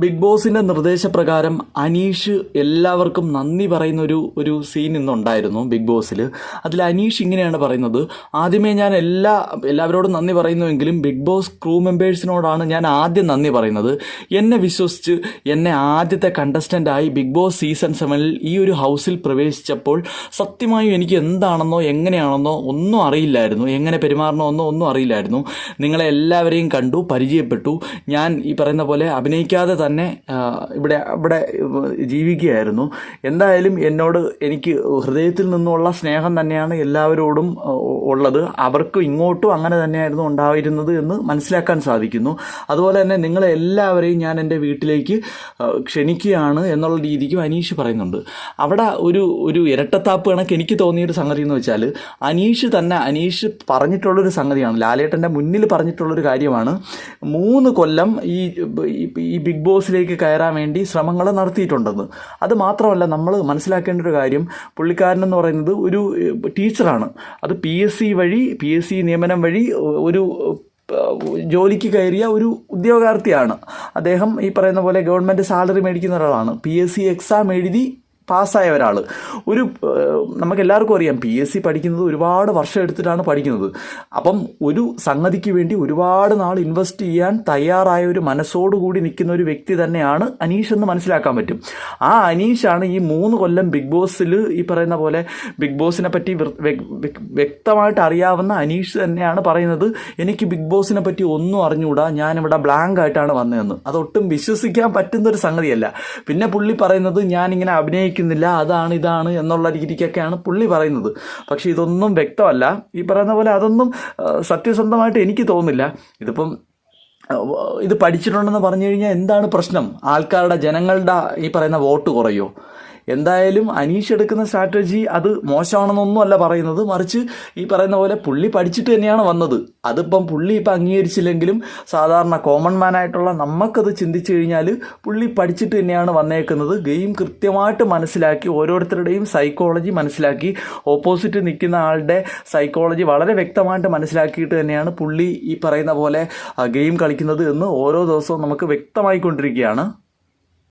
Big ബോസിന്റെ നിർദ്ദേശപ്രകാരം അനീഷ് എല്ലാവർക്കും നന്ദി പറയുന്ന ഒരു ഒരു സീൻ ഇന്നുണ്ടായിരുന്നു ബിഗ് ബോസിൽ അതിൽ അനീഷ് ഇങ്ങനെയാണ് പറയുന്നത്. ആദ്യമേ ഞാൻ എല്ലാ എല്ലാവരോടും നന്ദി പറയുന്നുവെങ്കിലും ബിഗ് ബോസ് ക്രൂ മെമ്പേഴ്സിനോടാണ് ഞാൻ ആദ്യം നന്ദി പറയുന്നത്. എന്നെ വിശ്വസിച്ച് എന്നെ ആദ്യത്തെ കണ്ടസ്റ്റന്റായി ബിഗ് ബോസ് സീസൺ സെവനിൽ ഈ ഒരു ഹൗസിൽ പ്രവേശിച്ചപ്പോൾ സത്യമായും എനിക്ക് എന്താണെന്നോ എങ്ങനെയാണെന്നോ ഒന്നും അറിയില്ലായിരുന്നു. എങ്ങനെ പെരുമാറണമെന്നോ ഒന്നും അറിയില്ലായിരുന്നു. നിങ്ങളെ എല്ലാവരെയും കണ്ടു പരിചയപ്പെട്ടു. ഞാൻ ഈ പറയുന്ന പോലെ അഭിനയിക്കാതെ തന്നെ ഇവിടെ ഇവിടെ ജീവിക്കുകയായിരുന്നു. എന്തായാലും എന്നോട് എനിക്ക് ഹൃദയത്തിൽ നിന്നുള്ള സ്നേഹം തന്നെയാണ് എല്ലാവരോടും ഉള്ളത്. അവർക്കും ഇങ്ങോട്ടും അങ്ങനെ തന്നെയായിരുന്നു ഉണ്ടായിരുന്നത് എന്ന് മനസ്സിലാക്കാൻ സാധിക്കുന്നു. അതുപോലെ തന്നെ നിങ്ങളെ എല്ലാവരെയും ഞാൻ എന്റെ വീട്ടിലേക്ക് ക്ഷണിക്കുകയാണ് എന്നുള്ള രീതിക്കും അനീഷ് പറയുന്നുണ്ട്. അവിടെ ഒരു ഒരു ഇരട്ടത്താപ്പ് കണക്ക് എനിക്ക് തോന്നിയൊരു സംഗതി എന്ന് വെച്ചാൽ അനീഷ് തന്നെ അനീഷ് പറഞ്ഞിട്ടുള്ളൊരു സംഗതിയാണ്. ലാലേട്ടന്റെ മുന്നിൽ പറഞ്ഞിട്ടുള്ളൊരു കാര്യമാണ്. മൂന്ന് കൊല്ലം ഈ ഈ- ബിഗ് ബിഗ് ബോസിലേക്ക് കയറാൻ വേണ്ടി ശ്രമങ്ങൾ നടത്തിയിട്ടുണ്ടെന്ന്. അത് മാത്രമല്ല നമ്മൾ മനസ്സിലാക്കേണ്ട ഒരു കാര്യം പുള്ളിക്കാരൻ എന്ന് പറയുന്നത് ഒരു ടീച്ചറാണ്. അത് പി എസ് സി വഴി പി എസ് സി നിയമനം വഴി ഒരു ജോലിക്ക് കയറിയ ഒരു ഉദ്യോഗാർത്ഥിയാണ്. അദ്ദേഹം ഈ പറയുന്ന പോലെ ഗവൺമെന്റ് സാലറി മേടിക്കുന്ന ഒരാളാണ്. പി എസ് സി എക്സാം എഴുതി പാസ്സായ ഒരാൾ ഒരു നമുക്ക് എല്ലാവർക്കും അറിയാം പി എസ് സി പഠിക്കുന്നത് ഒരുപാട് വർഷം എടുത്തിട്ടാണ് പഠിക്കുന്നത്. അപ്പം ഒരു സംഗതിക്ക് വേണ്ടി ഒരുപാട് നാൾ ഇൻവെസ്റ്റ് ചെയ്യാൻ തയ്യാറായ ഒരു മനസ്സോടുകൂടി നിൽക്കുന്ന ഒരു വ്യക്തി തന്നെയാണ് അനീഷ് എന്ന് മനസ്സിലാക്കാൻ പറ്റും. ആ അനീഷാണ് ഈ മൂന്ന് കൊല്ലം ബിഗ് ബോസിൽ ഈ പറയുന്ന പോലെ ബിഗ് ബോസിനെ പറ്റി വ്യക്തമായിട്ട് അറിയാവുന്ന അനീഷ് തന്നെയാണ് പറയുന്നത്. എനിക്ക് ബിഗ് ബോസിനെ പറ്റി ഒന്നും അറിഞ്ഞുകൂടാ ഞാനിവിടെ ബ്ലാങ്ക് ആയിട്ടാണ് വന്നതെന്ന്. അതൊട്ടും വിശ്വസിക്കാൻ പറ്റുന്ന ഒരു സംഗതിയല്ല. പിന്നെ പുള്ളി പറയുന്നത് ഞാനിങ്ങനെ അഭിനയിക്കുന്നില്ല അതാണ് ഇതാണ് എന്നുള്ള രീതിക്കൊക്കെയാണ് പുള്ളി പറയുന്നത്. പക്ഷേ ഇതൊന്നും വ്യക്തമല്ല. ഈ പറയുന്ന പോലെ അതൊന്നും സത്യസന്ധമായിട്ട് എനിക്ക് തോന്നുന്നില്ല. ഇതിപ്പം ഇത് പഠിച്ചിട്ടുണ്ടെന്ന് പറഞ്ഞു കഴിഞ്ഞാൽ എന്താണ് പ്രശ്നം? ആൾക്കാരുടെ ജനങ്ങളുടെ ഈ പറയുന്ന വോട്ട് കുറയോ? എന്തായാലും അനീഷ് എടുക്കുന്ന സ്ട്രാറ്റജി അത് മോശമാണെന്നൊന്നും അല്ല പറയുന്നത്. മറിച്ച് ഈ പറയുന്ന പോലെ പുള്ളി പഠിച്ചിട്ട് തന്നെയാണ് വന്നത്. അതിപ്പം പുള്ളി ഇപ്പം അംഗീകരിച്ചില്ലെങ്കിലും സാധാരണ കോമൺ മാൻ ആയിട്ടുള്ള നമുക്കത് ചിന്തിച്ചു കഴിഞ്ഞാൽ പുള്ളി പഠിച്ചിട്ട് തന്നെയാണ് വന്നേക്കുന്നത്. ഗെയിം കൃത്യമായിട്ട് മനസ്സിലാക്കി ഓരോരുത്തരുടെയും സൈക്കോളജി മനസ്സിലാക്കി ഓപ്പോസിറ്റ് നിൽക്കുന്ന ആളുടെ സൈക്കോളജി വളരെ വ്യക്തമായിട്ട് മനസ്സിലാക്കിയിട്ട് തന്നെയാണ് പുള്ളി ഈ പറയുന്ന പോലെ ഗെയിം കളിക്കുന്നത് എന്ന് ഓരോ ദിവസവും നമുക്ക് വ്യക്തമായിക്കൊണ്ടിരിക്കുകയാണ്.